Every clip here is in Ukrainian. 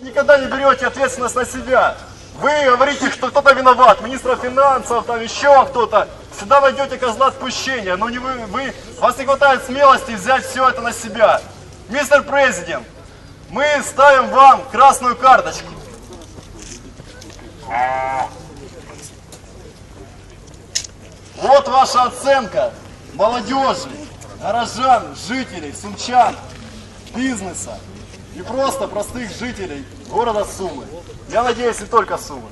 Никогда не берете ответственность на себя. Вы говорите, что кто-то виноват, министра финансов, там еще кто-то. Всегда найдете козла отпущения, но не вы, вы, вас не хватает смелости взять все это на себя. Мистер Президент, мы ставим вам красную карточку. Вот ваша оценка молодежи, горожан, жителей, сумчан, бизнеса и просто простых жителей города Сумы. Я надеюсь, не только Сумы.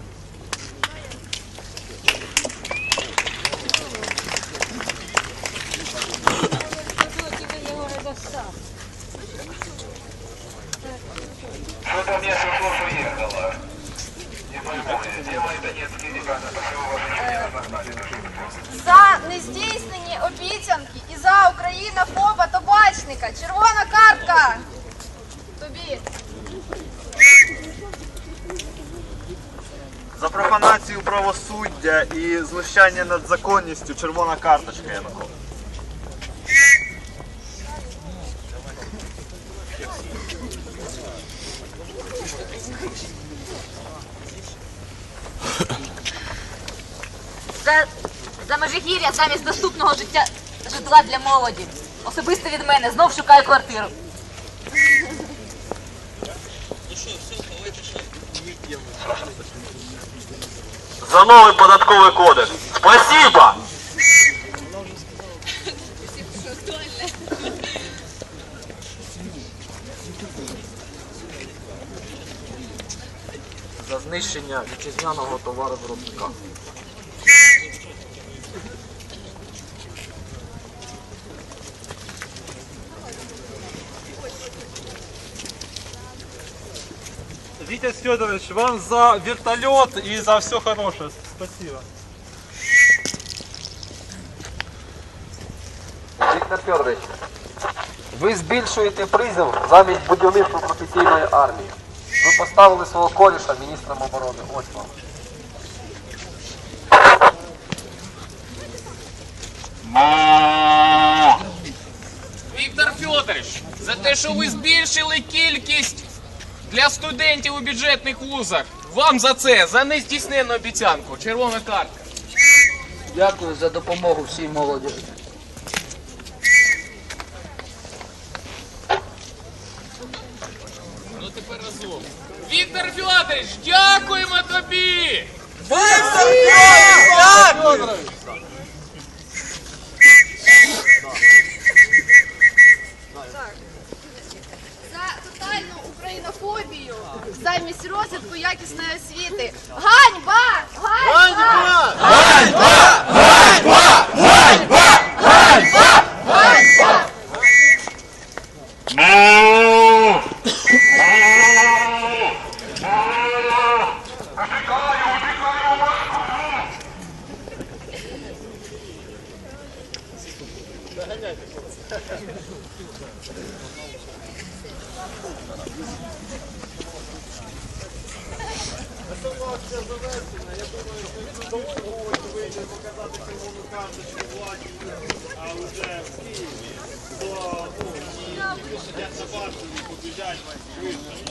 Что-то мне слух уехало. Не пойму, делай донецкие ребята, почему ваши не нормально живут? За нездійснені обіцянки і за Україна ФОПа Табачника. Червона картка. За профанацію правосуддя і знущання над законністю червона карточка Янукович. За, за Межигір'я замість доступного життя житла для молоді. Особисто від мене знов шукаю квартиру. За новий податковий кодекс. Спасибо! за знищення вітчизняного товаровиробника. Витя Федорович, вам за вертолет и за все хорошее. Спасибо. Віктор Федорович, ви збільшуєте призов замість будівництва професійної армії. Ви поставили свого коріша міністром оборони. Ось вам. Віктор Федорович, за те, що ви збільшили кількість для студентів у бюджетних вузах. Вам за це, за нездійсненну обіцянку. Червона картка. Дякую за допомогу всій молоді. Ну тепер разом. Віктор Федорович, дякуємо тобі! За замість розвитку якісної освіти. Заганяйте. Ситуація завершена. Я думаю, що довго вийде показати червону карточку владі, а вже в Києві, то ну, я побачив і побіжать швидко.